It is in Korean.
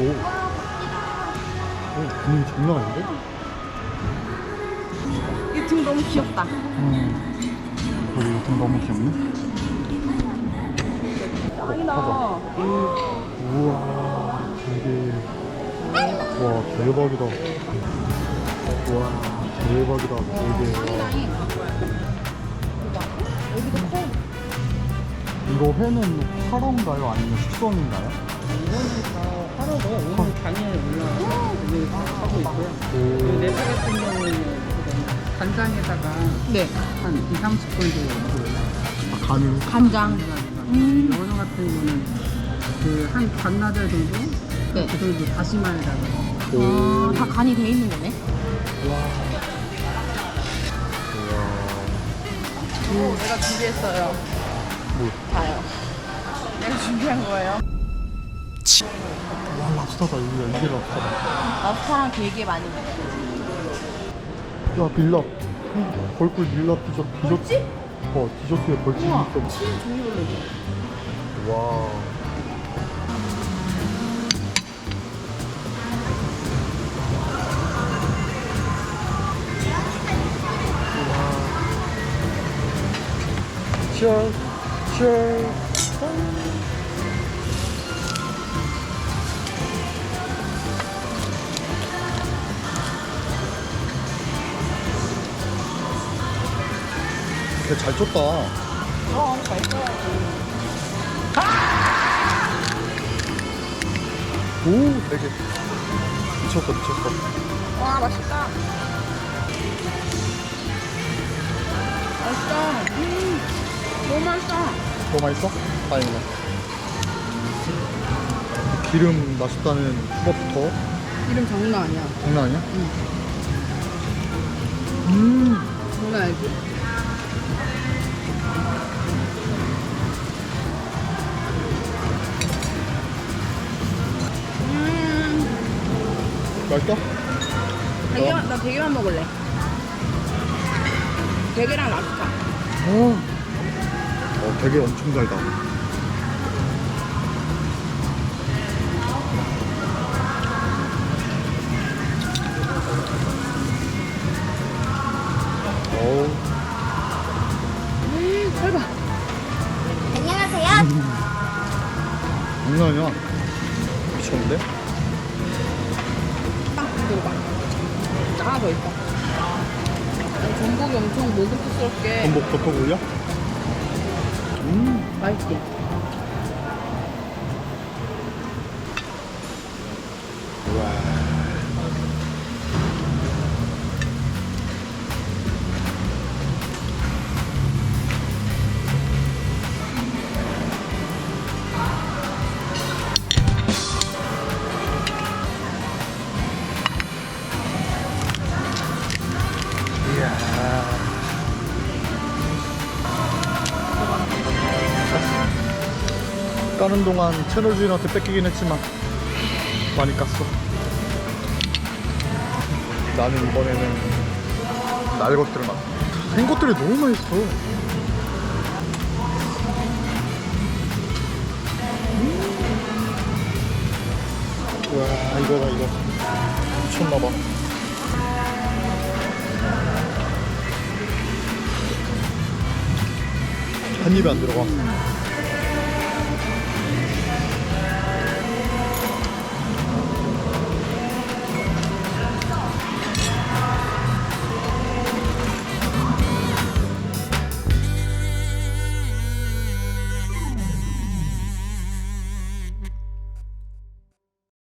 오. 오, 분위기 장난 아닌데? 이등 너무 귀엽다. 음. 거기 등 너무 귀엽네. 짱이다. 우와, 되게. 와, 대박이다. 와, 대박이다. 되게. 와. 여기도 커. 이거 회는 활어인가요? 아니면 숙성인가요? 이거는 다 하루도 오늘 당일 올라와서 오늘 하고 있고요. 그 오. 내수 같은 경우는 간장에다가 네. 한 2, 30분 정도 올라와요. 간을. 간장. 음. 연어 같은 거는 그 한 반나절 정도? 네. 그 정도 다시마에다가 어, 다 간이 돼 있는 거네. 우와. 오, 내가 준비했어요. 뭐? 봐요. 내가 준비한 거예요. 와, 랍스타다. 이게, 이게 랍스타다. 랍스타랑 되게 많이 먹어. 야, 빌라. 벌꿀 빌라 디저트. 디저트. 벌집? 어, 디저트에 벌집이 우와, 있어. 치 종류별로 있어. 와. Cheers. Cheers. 걔잘 쳤다. 그럼 맛있어야지. 오, 되게 미쳤어, 미쳤어. 와, 맛있다. 맛있다. 음, 너무 맛있어. 너무 맛있어? 다행이네. 기름 맛있다는 후밥부터 이름 장난 아니야. 장난 아니야? 음, 장난 알지? 맛있어? 대게만, 나 대게만 먹을래. 대게랑 랍스타. 어. 어, 되게 엄청 달다. 어우, 음, 대박. 장난 아니야. 미쳤는데? 하나 더. 아니, 전복이 엄청 먹음직스럽게 전복 덮어 올려? 음, 맛있지? 까는 동안 채널 주인한테 뺏기긴 했지만 많이 깠어. 나는 이번에는 날 것들을 막. 생 것들이 너무 맛있어. 음. 와 이거다 이거 미쳤나봐. 한 입에 안 들어가.